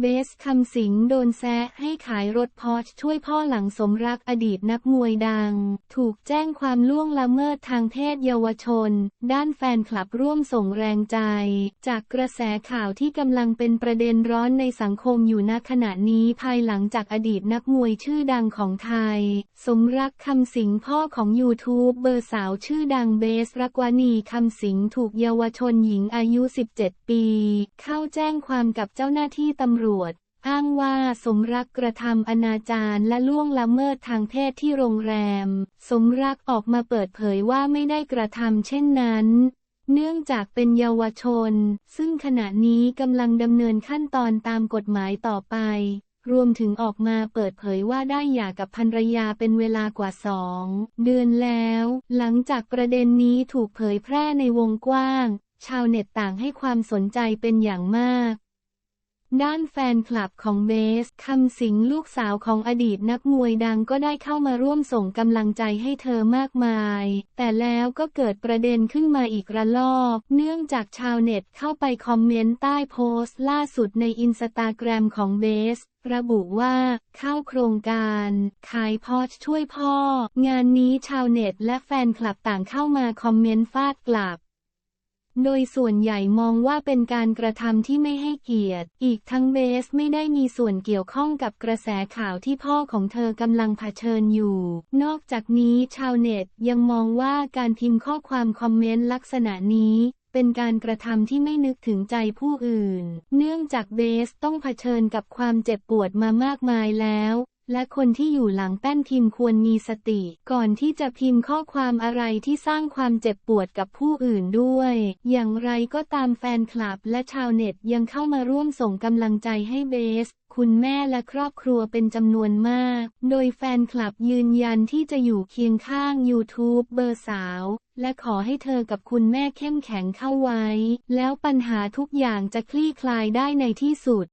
เบสคำสิงโดนแซะให้ขายรถพอร์ชช่วยพ่อหลังสมรักอดีตนักมวยดัง ถูกแจ้งความล่วงละเมิดทางเพศเยาวชน ด้านแฟนคลับร่วมส่งแรงใจ จากกระแสข่าวที่กำลังเป็นประเด็นร้อนในสังคมอยู่ณขณะนี้ภายหลังจากอดีตนักมวยชื่อดังของไทย สมรักคำสิงพ่อของยูทูบเบอร์สาวชื่อดังเบสรักวานีคำสิงถูกเยาวชนหญิงอายุ 17 ปี เข้าแจ้งความกับเจ้าหน้าที่ตำรวจ อ้างว่าสมรักกระทำอนาจารและล่วงละเมิดทางเพศที่โรงแรม สมรักออกมาเปิดเผยว่าไม่ได้กระทำเช่นนั้น เนื่องจากเป็นเยาวชน ซึ่งขณะนี้กำลังดำเนินขั้นตอนตามกฎหมายต่อไป รวมถึงออกมาเปิดเผยว่าได้หย่ากับภรรยาเป็นเวลากว่าสองเดือนแล้ว หลังจากประเด็นนี้ถูกเผยแพร่ในวงกว้าง ชาวเน็ตต่างให้ความสนใจเป็นอย่างมาก ด้านแฟนคลับของเบส คำสิงลูกสาวของอดีตนักมวยดังก็ได้เข้ามาร่วมส่งกำลังใจให้เธอมากมาย แต่แล้วก็เกิดประเด็นขึ้นมาอีกระลอก เนื่องจากชาวเน็ตเข้าไปคอมเมนต์ใต้โพสต์ล่าสุดในอินสตาแกรมของเบสระบุว่า เข้าโครงการ ขายพอชช่วยพ่อ งานนี้ชาวเน็ตและแฟนคลับต่างเข้ามาคอมเมนต์ฟาดกลับ โดยส่วนใหญ่มองว่าเป็นการกระทำที่ไม่ให้เกียรติ อีกทั้งเบสไม่ได้มีส่วนเกี่ยวข้องกับกระแสข่าวที่พ่อของเธอกำลังเผชิญอยู่ นอกจากนี้ชาวเน็ตยังมองว่าการพิมพ์ข้อความคอมเมนต์ลักษณะนี้เป็นการกระทำที่ไม่นึกถึงใจผู้อื่น เนื่องจากเบสต้องเผชิญกับความเจ็บปวดมามากมายแล้ว และคนที่อยู่หลังแป้นพิมพ์ควรมีสติ ก่อนที่จะพิมพ์ข้อความอะไรที่สร้างความเจ็บปวดกับผู้อื่นด้วย อย่างไรก็ตามแฟนคลับและชาวเน็ตยังเข้ามาร่วมส่งกำลังใจให้เบส คุณแม่และครอบครัวเป็นจำนวนมาก โดยแฟนคลับยืนยันที่จะอยู่เคียงข้าง YouTube เบอร์สาว และขอให้เธอกับคุณแม่เข้มแข็งเข้าไว้ แล้วปัญหาทุกอย่างจะคลี่คลายได้ในที่สุด